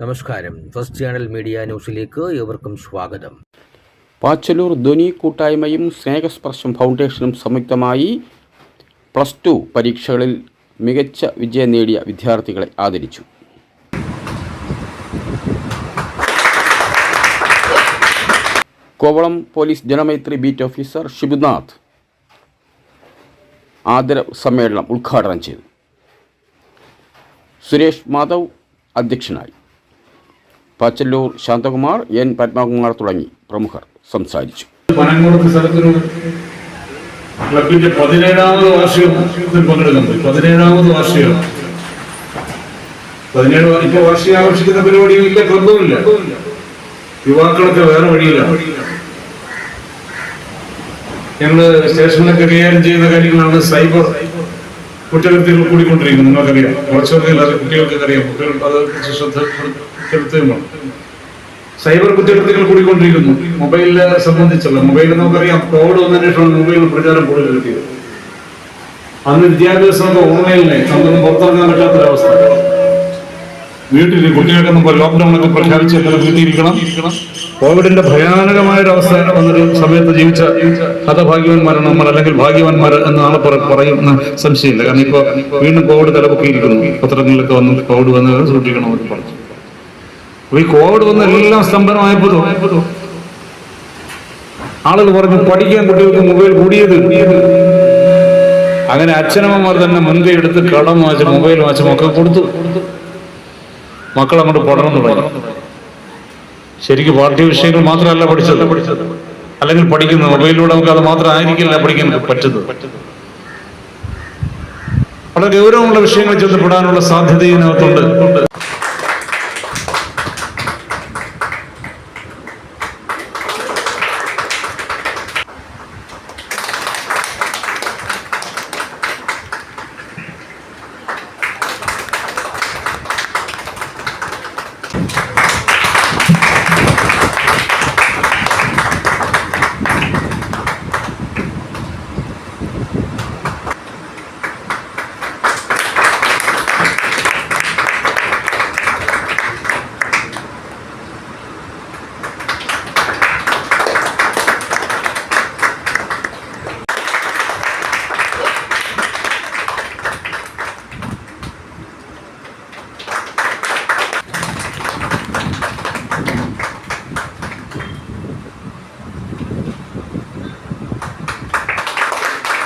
നമസ്കാരം. First channel media ന്യൂസിലേക്ക് ഏവർക്കും സ്വാഗതം. പാച്ചലൂർ ധ്വനി കൂട്ടായ്മയും സ്നേഹസ്പർശം ഫൗണ്ടേഷനും സംയുക്തമായി പ്ലസ് ടു പരീക്ഷകളിൽ മികച്ച വിജയം നേടിയ വിദ്യാർത്ഥികളെ ആദരിച്ചു. Kovalam police Janamaithri beat officer Shibunath ആദര സമ്മേളനം ഉദ്ഘാടനം ചെയ്തു. സുരേഷ് മാധവ് അധ്യക്ഷനായി. പാച്ചല്ലൂർ ശാന്തകുമാർ എൻ പത്മകുമാർ തുടങ്ങി. പ്രമുഖർ സംസാരിച്ചു. ക്ലബിന്റെ പതിനേഴാമത് വാർഷികത്തിൽ പങ്കെടുക്കുന്നത് പതിനേഴാമത് വാർഷികം. പതിനേഴ് ഇപ്പൊ വാർഷികം ആഘോഷിക്കുന്ന പരിപാടിയും ഇല്ല ക്ലബും ഇല്ല യുവാക്കളൊക്കെ വേറെ വഴിയില്ല ഞങ്ങൾ സ്റ്റേഷനിലൊക്കെ കൈകാര്യം ചെയ്യുന്ന കാര്യങ്ങളാണ് സൈബർ കുറ്റകൃത്യങ്ങൾ കൂടിക്കൊണ്ടിരിക്കുന്നത്. നിങ്ങൾക്കറിയാം. കുറച്ചൊക്കെ കുട്ടികൾക്കൊക്കെ കുട്ടികൾക്ക് അറിയാം. കുട്ടികൾ അത് ശ്രദ്ധ ചെലുത്തുകയുമാണ് സൈബർ കുറ്റകൃത്യങ്ങൾ കൂടിക്കൊണ്ടിരിക്കുന്നു. മൊബൈലിനെ സംബന്ധിച്ചുള്ള മൊബൈൽ നമുക്കറിയാം കോവിഡ് വന്നതിന് ശേഷമാണ് മൊബൈലിന് പ്രചാരം കൂടുതൽ കിട്ടിയത് അന്ന് വിദ്യാഭ്യാസമൊക്കെ ഓൺലൈനിലെ നമുക്കൊന്നും പുറത്തിറങ്ങാൻ പറ്റാത്തൊരവസ്ഥ. വീട്ടിൽ കുട്ടികൾക്ക് നമ്മൾ ലോക്ക്ഡൌൺ ഒക്കെ പ്രഖ്യാപിച്ച് എല്ലാവരും കോവിഡിന്റെ ഭയാനകമായ ഒരു അവസ്ഥ വന്നൊരു സമയത്ത് ജീവിച്ച ഹതഭാഗ്യവാന്മാരാണ് നമ്മൾ അല്ലെങ്കിൽ ഭാഗ്യവാന്മാർ എന്ന് നാളെ പറ- പറയുന്ന സംശയമില്ല. കാരണം ഇപ്പോൾ വീണ്ടും കോവിഡ് തലപൊക്കിയിരിക്കുന്നു. പത്രങ്ങളിലൊക്കെ വന്ന് കോവിഡ് വന്ന് സൂക്ഷിക്കണമെന്ന് പറഞ്ഞു. ഈ കോവിഡ് വന്ന് എല്ലാം സ്തംഭനമായപ്പോഴും ആളുകൾ പറഞ്ഞു പഠിക്കാൻ കുട്ടികൾക്ക് മൊബൈൽ കൂടിയത്. അങ്ങനെ അച്ഛനമ്മമാർ തന്നെ മുൻകൈ എടുത്ത് കടം വാച്ച് മൊബൈൽ വാച്ച് മക്കൾ കൊടുത്തു. മക്കൾ അങ്ങോട്ട് പഠനം തുടങ്ങി. ശരിക്കും പാഠ്യ വിഷയങ്ങൾ മാത്രമല്ല പഠിച്ചത്. അല്ലെങ്കിൽ പഠിക്കുന്ന മൊബൈലിലൂടെ നമുക്ക് അത് മാത്രം ആയിരിക്കില്ല പഠിക്കാൻ പറ്റുന്നത്. വളരെ ഗൗരവമുള്ള വിഷയങ്ങൾ ചെന്നപ്പെടാനുള്ള സാധ്യത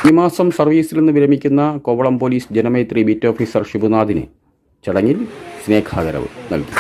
ഈ മാസം സർവീസിൽ നിന്ന് വിരമിക്കുന്ന Kovalam police Janamaithri beat officer ശിവനാഥിന് ചടങ്ങിൽ സ്നേഹാദരവ് നൽകി.